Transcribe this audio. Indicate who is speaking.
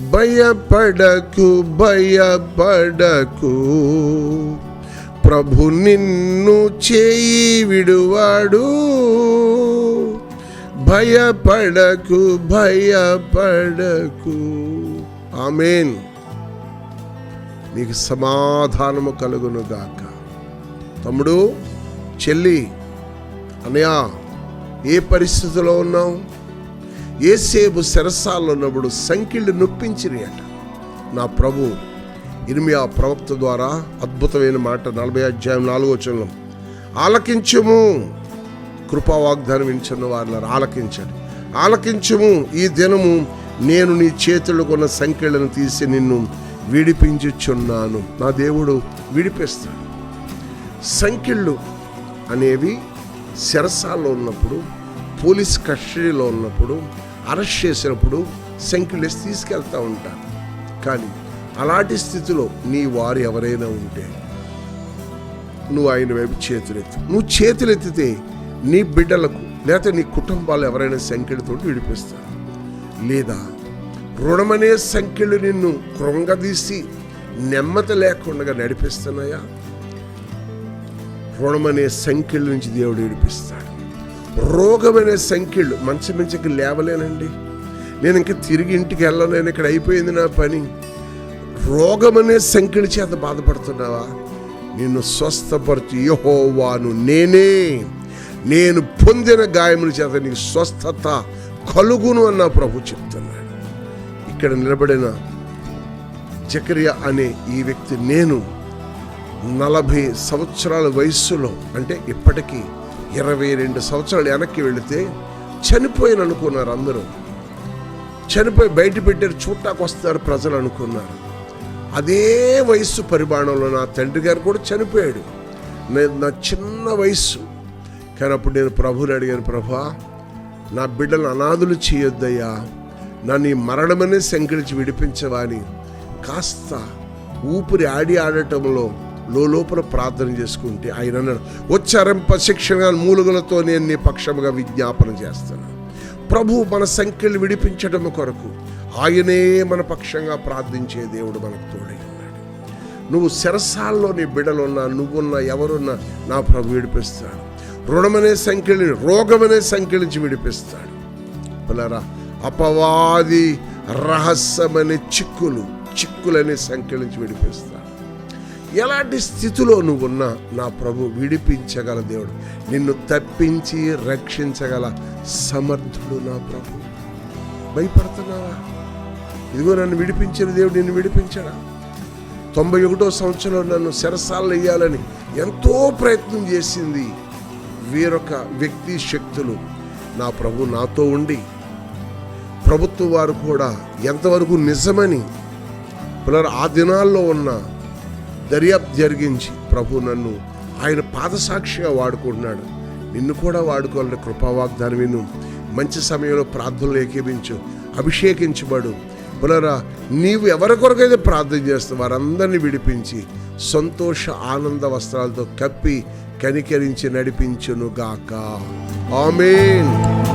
Speaker 1: భయపడకు భయపడకు. ప్రభు నిన్ను చేయి విడువాడు. భయపడకు భయపడకు. ఆమెన్. నీకు సమాధానము కలుగును గాక. తమ్ముడు చెల్లి అనయా ఏ పరిస్థితిలో ఉన్నావు? ఏసేపు శిరస్సాల్లో ఉన్నప్పుడు సంఖ్యలు నొప్పించిరి అంట. నా ప్రభు ఇర్మియా ప్రవక్త ద్వారా అద్భుతమైన మాట నలభై అధ్యాయం నాలుగో చరణం ఆలకించము. కృపా వాగ్దానం ఇచ్చిన వారిని ఆలకించండి. ఆలకించము. ఈ దినము నేను నీ చేతులు కొన్న సంఖ్యలను తీసి నిన్ను విడిపించుచున్నాను. నా దేవుడు విడిపిస్తాడు. సంఖ్యలు అనేవి శరసాల్లో ఉన్నప్పుడు పోలీస్ కస్టడీలో ఉన్నప్పుడు అరెస్ట్ చేసినప్పుడు సంఖ్యలు తీసుకెళ్తూ తీసుకెళ్తా ఉంటారు. కానీ అలాంటి స్థితిలో నీ వారు ఎవరైనా ఉంటే నువ్వు ఆయన వైపు చేతులెత్తు. నువ్వు చేతులెత్తితే నీ బిడ్డలకు లేకపోతే నీ కుటుంబాలు ఎవరైనా సంఖ్యలతో విడిపిస్తారు. లేదా రుణమనే సంఖ్యలు నిన్ను కృంగదీసి నెమ్మది లేకుండా నడిపిస్తున్నాయా? రుణమనే సంఖ్యల నుంచి దేవుడు విడిపిస్తాడు. రోగమనే సంఖ్యలు మంచి మంచికి లేవలేనండి. నేను ఇంక తిరిగి ఇంటికి వెళ్ళలేను ఇక్కడ అయిపోయింది నా పని. రోగమనే సంఖ్యల చేత బాధపడుతున్నావా? నిన్ను స్వస్థపరచు యహోవాను నేనే. నేను పొందిన గాయముల చేత నీకు స్వస్థత కలుగును అన్న ప్రభు చెప్తున్నాడు. ఇక్కడ నిలబడిన చక్రియ అనే ఈ వ్యక్తి నేను నలభై సంవత్సరాల వయస్సులో అంటే ఇప్పటికీ ఇరవై రెండు సంవత్సరాలు వెనక్కి వెళితే చనిపోయిన అనుకున్నారు అందరూ. చనిపోయి బయట పెట్టారు చూడటానికి వస్తారు ప్రజలు అనుకున్నారు. అదే వయస్సు పరిమాణంలో నా తండ్రి గారు కూడా చనిపోయాడు. నేను నా చిన్న వయస్సు. కానీ అప్పుడు నేను ప్రభుని అడిగాను ప్రభా నా బిడ్డలు అనాథులు చేయొద్దయ్యా. నన్ను ఈ మరణమనే సంకలించి విడిపించవా అని కాస్త ఊపిరి ఆడి ఆడటంలో లోపల ప్రార్థన చేసుకుంటే ఆయన అన్నాడు వచ్చారంప శిక్షణ మూలుగులతో నేను నీ పక్షముగా విజ్ఞాపన చేస్తాను. ప్రభు మన సంఖ్యలు విడిపించడం కొరకు ఆయనే మన పక్షంగా ప్రార్థించే దేవుడు మనకు తోడై ఉన్నాడు. నువ్వు శరసాల్లో నీ బిడలున్నా నువ్వున్నా ఎవరున్నా నా ప్రభు విడిపిస్తాడు. రుణమనే సంఖ్యని రోగమనే సంఖ్యలించి విడిపిస్తాడు. పిల్లరా అపవాది రహస్యమనే చిక్కులు చిక్కులనే సంఖ్యలించి విడిపిస్తాడు. ఎలాంటి స్థితిలో నువ్వున్నా నా ప్రభు విడిపించగల దేవుడు. నిన్ను తప్పించి రక్షించగల సమర్థుడు నా ప్రభు. భయపడుతున్నావా? ఇదిగో నన్ను విడిపించిన దేవుడు నిన్ను విడిపించడా? తొంభై ఒకటో సంవత్సరంలో నన్ను శరసాలు వేయాలని ఎంతో ప్రయత్నం చేసింది వేరొక వ్యక్తి శక్తులు. నా ప్రభు నాతో ఉండి ప్రభుత్వ వారు కూడా ఎంతవరకు నిజమని పునర్ ఆ దినాల్లో ఉన్న దర్యాప్తు జరిగించి ప్రభు నన్ను ఆయన పాదసాక్షిగా వాడుకుంటున్నాడు. నిన్ను కూడా వాడుకోవాలని కృపావాగ్దానం విను. మంచి సమయంలో ప్రార్థనలు ఏకీపించు అభిషేకించబడు. పునరా నీవు ఎవరి కొరకైతే ప్రార్థన చేస్తావు వారందరినీ విడిపించి సంతోష ఆనంద వస్త్రాలతో కప్పి కనికరించి నడిపించునుగాక. ఆమెన్.